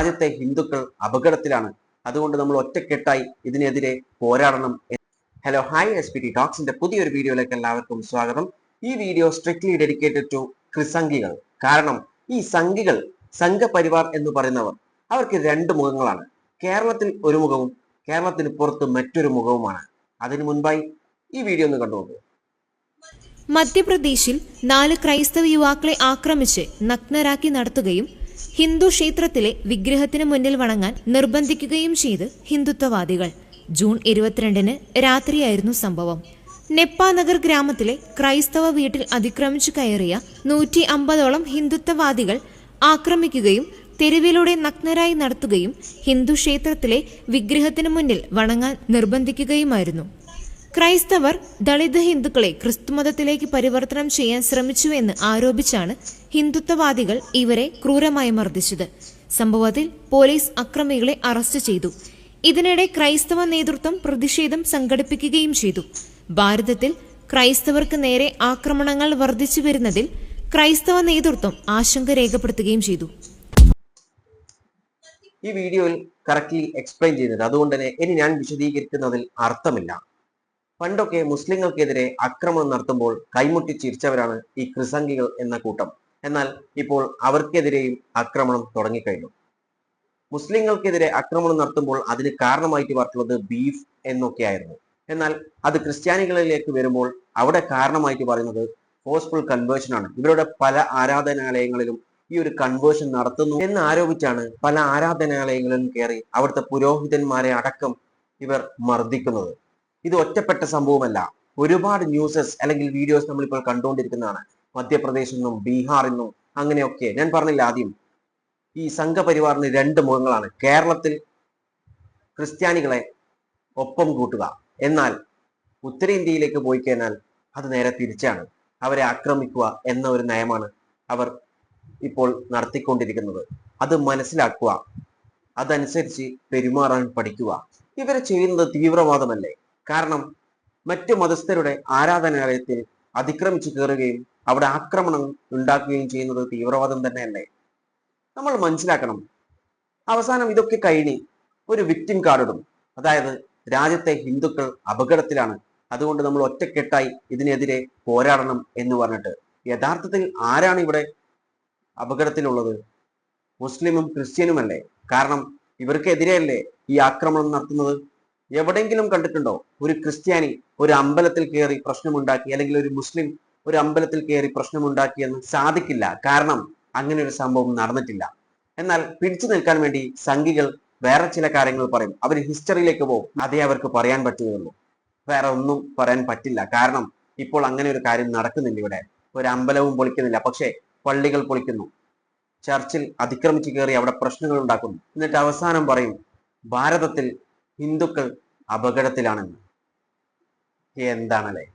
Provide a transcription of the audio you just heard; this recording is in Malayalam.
രാജ്യത്തെ ഹിന്ദുക്കൾ അപകടത്തിലാണ്. അതുകൊണ്ട് നമ്മൾ ഒറ്റക്കെട്ടായി ഇതിനെതിരെ പോരാടണം. Hello hi S P T ടോക്സിന്റെ പുതിയൊരു വീഡിയോയിലേക്ക് എല്ലാവർക്കും സ്വാഗതം. ഈ വീഡിയോ സ്ട്രിക്ട്ലി ഡെഡിക്കേറ്റഡ് ടു ക്രിസംഗികൾ കാരണം ഈ സംഘികൾ സംഘപരിവാർ എന്ന് പറയുന്നവർ അവർക്ക് രണ്ട് മുഖങ്ങളാണ്. കേരളത്തിൽ ഒരു മുഖവും കേരളത്തിന് പുറത്ത് മറ്റൊരു മുഖവുമാണ്. അതിനു മുൻപായി ഈ വീഡിയോ ഒന്ന് കണ്ടുനോക്കൂ മധ്യപ്രദേശിൽ നാല് ക്രൈസ്തവ യുവാക്കളെ ആക്രമിച്ച് നഗ്നരാക്കി നടത്തുകയും ഹിന്ദു ക്ഷേത്രത്തിലെ വിഗ്രഹത്തിന് മുന്നിൽ വണങ്ങാൻ നിർബന്ധിക്കുകയും ചെയ്ത് ഹിന്ദുത്വവാദികൾ. ജൂൺ ഇരുപത്തിരണ്ടിന് രാത്രിയായിരുന്നു സംഭവം. നെപ്പാനഗർ ഗ്രാമത്തിലെ ക്രൈസ്തവ വീട്ടിൽ അതിക്രമിച്ചു കയറിയ നൂറ്റി അമ്പതോളം ഹിന്ദുത്വവാദികൾ ആക്രമിക്കുകയും തെരുവിലൂടെ നഗ്നരായി നടത്തുകയും ഹിന്ദു ക്ഷേത്രത്തിലെ വിഗ്രഹത്തിന് മുന്നിൽ വണങ്ങാൻ നിർബന്ധിക്കുകയുമായിരുന്നു. ക്രൈസ്തവർ ദളിത് ഹിന്ദുക്കളെ ക്രിസ്തുമതത്തിലേക്ക് പരിവർത്തനം ചെയ്യാൻ ശ്രമിച്ചുവെന്ന് ആരോപിച്ചാണ് ഹിന്ദുത്വവാദികൾ ഇവരെ ക്രൂരമായി മർദ്ദിച്ചത്. സംഭവത്തിൽ പോലീസ് അക്രമികളെ അറസ്റ്റ് ചെയ്തു. ഇതിനിടെ ക്രൈസ്തവ നേതൃത്വം പ്രതിഷേധം സംഘടിപ്പിക്കുകയും ചെയ്തു. ഭാരതത്തിൽ ക്രൈസ്തവർക്ക് നേരെ ആക്രമണങ്ങൾ വർദ്ധിച്ചു വരുന്നതിൽ ക്രൈസ്തവ നേതൃത്വം ആശങ്ക രേഖപ്പെടുത്തുകയും ചെയ്തു. ഈ വീഡിയോയിൽ കറക്റ്റ്ലി എക്സ്പ്ലെയിൻ ചെയ്തത് അതുകൊണ്ട് തന്നെ ഇനി ഞാൻ വിശദീകരിക്കുന്നതിൽ അർത്ഥമില്ല. പണ്ടൊക്കെ മുസ്ലിങ്ങൾക്കെതിരെ ആക്രമണം നടത്തുമ്പോൾ കൈമുട്ടി ചിരിച്ചവരാണ് ഈ ക്രിസംഗികൾ എന്ന കൂട്ടം. എന്നാൽ ഇപ്പോൾ അവർക്കെതിരെയും ആക്രമണം തുടങ്ങിക്കഴിഞ്ഞു. മുസ്ലിങ്ങൾക്കെതിരെ ആക്രമണം നടത്തുമ്പോൾ അതിന് കാരണമായിട്ട് പറഞ്ഞത് ബീഫ് എന്നൊക്കെയായിരുന്നു. എന്നാൽ അത് ക്രിസ്ത്യാനികളിലേക്ക് വരുമ്പോൾ അവിടെ കാരണമായിട്ട് പറയുന്നത് ഫോഴ്സ്ഫുൾ കൺവേർഷൻ ആണ്. ഇവരുടെ പല ആരാധനാലയങ്ങളിലും ഈ ഒരു കൺവേർഷൻ നടത്തുന്നു എന്ന് ആരോപിച്ചാണ് പല ആരാധനാലയങ്ങളിലും കയറി അവിടുത്തെ പുരോഹിതന്മാരെ അടക്കം ഇവർ മർദ്ദിക്കുന്നത്. ഇത് ഒറ്റപ്പെട്ട സംഭവമല്ല. ഒരുപാട് ന്യൂസസ് അല്ലെങ്കിൽ വീഡിയോസ് നമ്മളിപ്പോൾ കണ്ടുകൊണ്ടിരിക്കുന്നതാണ്. മധ്യപ്രദേശിൽ നിന്നും ബീഹാറിൽ നിന്നും അങ്ങനെയൊക്കെ. ഞാൻ പറഞ്ഞില്ല ആദ്യം ഈ സംഘപരിവാറിന് രണ്ട് മുഖങ്ങളാണ്. കേരളത്തിൽ ക്രിസ്ത്യാനികളെ ഒപ്പം കൂട്ടുക. എന്നാൽ ഉത്തരേന്ത്യയിലേക്ക് പോയി കഴിഞ്ഞാൽ അത് നേരെ തിരിച്ചാണ്. അവരെ ആക്രമിക്കുക എന്ന ഒരു നയമാണ് അവർ ഇപ്പോൾ നടത്തിക്കൊണ്ടിരിക്കുന്നത്. അത് മനസ്സിലാക്കുക. അതനുസരിച്ച് പെരുമാറാൻ പഠിക്കുക. ഇവർ ചെയ്യുന്നത് തീവ്രവാദമല്ലേ? കാരണം മറ്റു മതസ്ഥരുടെ ആരാധനാലയത്തിൽ അതിക്രമിച്ചു കയറുകയും അവിടെ ആക്രമണം ഉണ്ടാക്കുകയും ചെയ്യുന്നത് തീവ്രവാദം തന്നെയല്ലേ? നമ്മൾ മനസ്സിലാക്കണം. അവസാനം ഇതൊക്കെ കഴിഞ്ഞ് ഒരു വിക്ടിം കാർഡ് ഇടും. അതായത് രാജ്യത്തെ ഹിന്ദുക്കൾ അപകടത്തിലാണ്. അതുകൊണ്ട് നമ്മൾ ഒറ്റക്കെട്ടായി ഇതിനെതിരെ പോരാടണം എന്ന് പറഞ്ഞിട്ട്. യഥാർത്ഥത്തിൽ ആരാണ് ഇവിടെ അപകടത്തിലുള്ളത്? മുസ്ലിമും ക്രിസ്ത്യനുമല്ലേ? കാരണം ഇവർക്കെതിരെയല്ലേ ഈ ആക്രമണം നടത്തുന്നത്? എവിടെയെങ്കിലും കണ്ടിട്ടുണ്ടോ? ഒരു ക്രിസ്ത്യാനി ഒരു അമ്പലത്തിൽ കയറി പ്രശ്നമുണ്ടാക്കി അല്ലെങ്കിൽ ഒരു മുസ്ലിം ഒരു അമ്പലത്തിൽ കയറി പ്രശ്നമുണ്ടാക്കിയെന്ന് സാധിക്കില്ല. കാരണം അങ്ങനെ ഒരു സംഭവം നടന്നിട്ടില്ല. എന്നാൽ പിടിച്ചു നിൽക്കാൻ വേണ്ടി സംഘികൾ വേറെ ചില കാര്യങ്ങൾ പറയും. അവർ ഹിസ്റ്ററിയിലേക്ക് പോകും. അതേ അവർക്ക് പറയാൻ പറ്റുകയുള്ളൂ. വേറെ ഒന്നും പറയാൻ പറ്റില്ല. കാരണം ഇപ്പോൾ അങ്ങനെ ഒരു കാര്യം നടക്കുന്നില്ല ഇവിടെ. ഒരു അമ്പലവും പൊളിക്കുന്നില്ല. പക്ഷേ പള്ളികൾ പൊളിക്കുന്നു. ചർച്ചിൽ അതിക്രമിച്ചു കയറി അവിടെ പ്രശ്നങ്ങൾ ഉണ്ടാക്കുന്നു. എന്നിട്ട് അവസാനം പറയും ഭാരതത്തിൽ ഹിന്ദുക്കൾ അപകടത്തിലാണെന്ന്. എന്താണല്ലേ